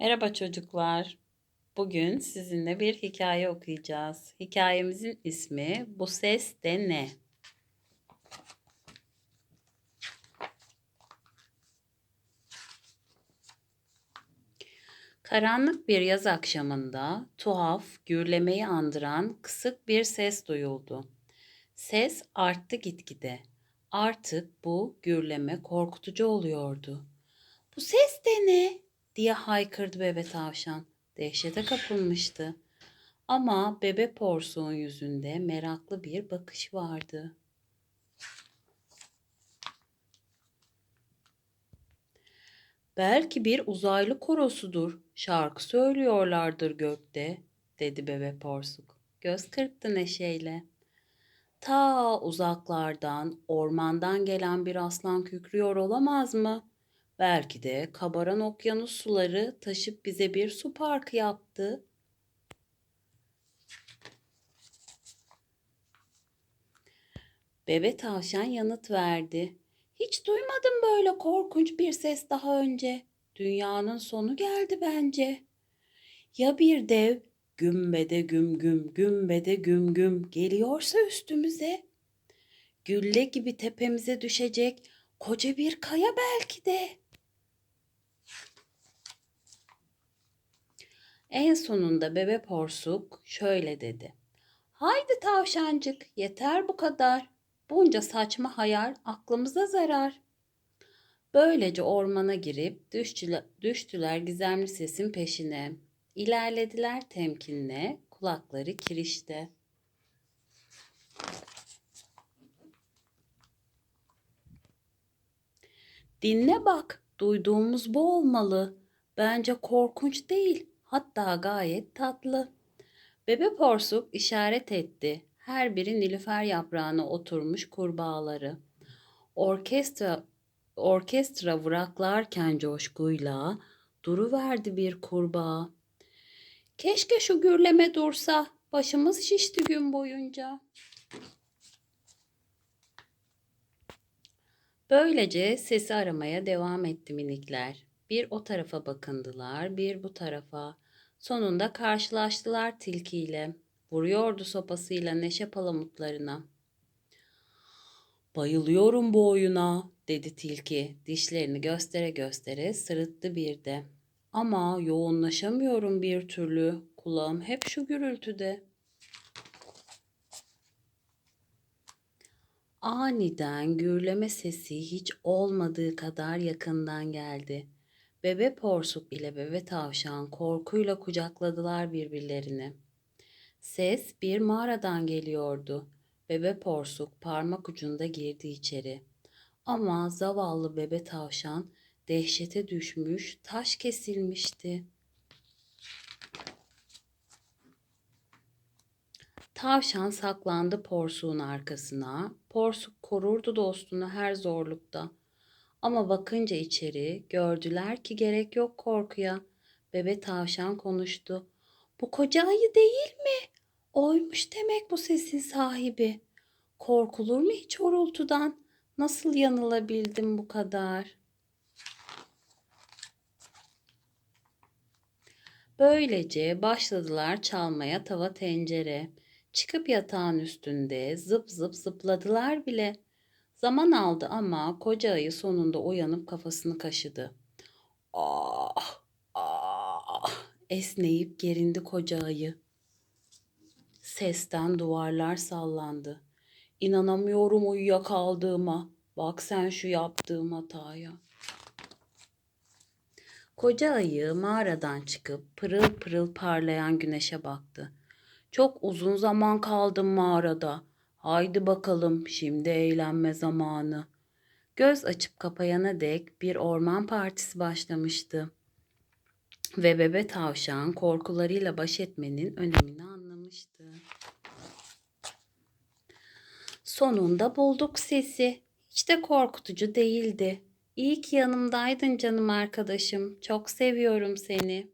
Merhaba çocuklar. Bugün sizinle bir hikaye okuyacağız. Hikayemizin ismi Bu Ses de Ne? Karanlık bir yaz akşamında tuhaf, gürlemeyi andıran kısık bir ses duyuldu. Ses arttı gitgide. Artık bu gürleme korkutucu oluyordu. Bu ses de ne? Diye haykırdı bebe tavşan. Dehşete kapılmıştı. Ama bebe porsuğun yüzünde meraklı bir bakış vardı. Belki bir uzaylı korosudur. Şarkı söylüyorlardır gökte, dedi bebe porsuk. Göz kırptı neşeyle. Ta uzaklardan, ormandan gelen bir aslan kükrüyor olamaz mı? Belki de kabaran okyanus suları taşıp bize bir su parkı yaptı. Bebe tavşan yanıt verdi. Hiç duymadım böyle korkunç bir ses daha önce. Dünyanın sonu geldi bence. Ya bir dev gümbede güm güm gümbede güm güm geliyorsa üstümüze? Gülle gibi tepemize düşecek koca bir kaya belki de. En sonunda bebe porsuk şöyle dedi. Haydi tavşancık yeter bu kadar. Bunca saçma hayal aklımıza zarar. Böylece ormana girip düştüler, gizemli sesin peşine. İlerlediler temkinle, kulakları kirişte. Dinle bak, duyduğumuz bu olmalı. Bence korkunç değil, hatta gayet tatlı. Bebe porsuk işaret etti. Her biri nilüfer yaprağına oturmuş kurbağaları. Orkestra orkestra vıraklarken coşkuyla duruverdi bir kurbağa. Keşke şu gürleme dursa, başımız şişti gün boyunca. Böylece sesi aramaya devam etti minikler. Bir o tarafa bakındılar, bir bu tarafa. Sonunda karşılaştılar tilkiyle. Vuruyordu sopasıyla neşe palamutlarına. Bayılıyorum bu oyuna, dedi tilki. Dişlerini göstere göstere sırıttı bir de. Ama yoğunlaşamıyorum bir türlü. Kulağım hep şu gürültüde. Aniden gürleme sesi hiç olmadığı kadar yakından geldi. Bebe porsuk ile bebe tavşan korkuyla kucakladılar birbirlerini. Ses bir mağaradan geliyordu. Bebe porsuk parmak ucunda girdi içeri. Ama zavallı bebe tavşan dehşete düşmüş, taş kesilmişti. Tavşan saklandı porsuğun arkasına. Porsuk korurdu dostunu her zorlukta. Ama bakınca içeri gördüler ki gerek yok korkuya. Bebe tavşan konuştu. Bu koca ayı değil mi? Oymuş demek bu sesin sahibi. Korkulur mu hiç horultudan? Nasıl yanılabildim bu kadar? Böylece başladılar çalmaya tava tencere. Çıkıp yatağın üstünde zıp zıp zıpladılar bile. Zaman aldı ama koca ayı sonunda uyanıp kafasını kaşıdı. Ah, ah, esneyip gerindi koca ayı. Sesten duvarlar sallandı. İnanamıyorum uyuyakaldığıma. Bak sen şu yaptığım hataya. Koca ayı mağaradan çıkıp pırıl pırıl parlayan güneşe baktı. Çok uzun zaman kaldım mağarada. Haydi bakalım şimdi eğlenme zamanı. Göz açıp kapayana dek bir orman partisi başlamıştı. Ve bebe tavşan korkularıyla baş etmenin önemini anlamıştı. Sonunda bulduk sesi. Hiç de korkutucu değildi. İyi ki yanımdaydın canım arkadaşım. Çok seviyorum seni.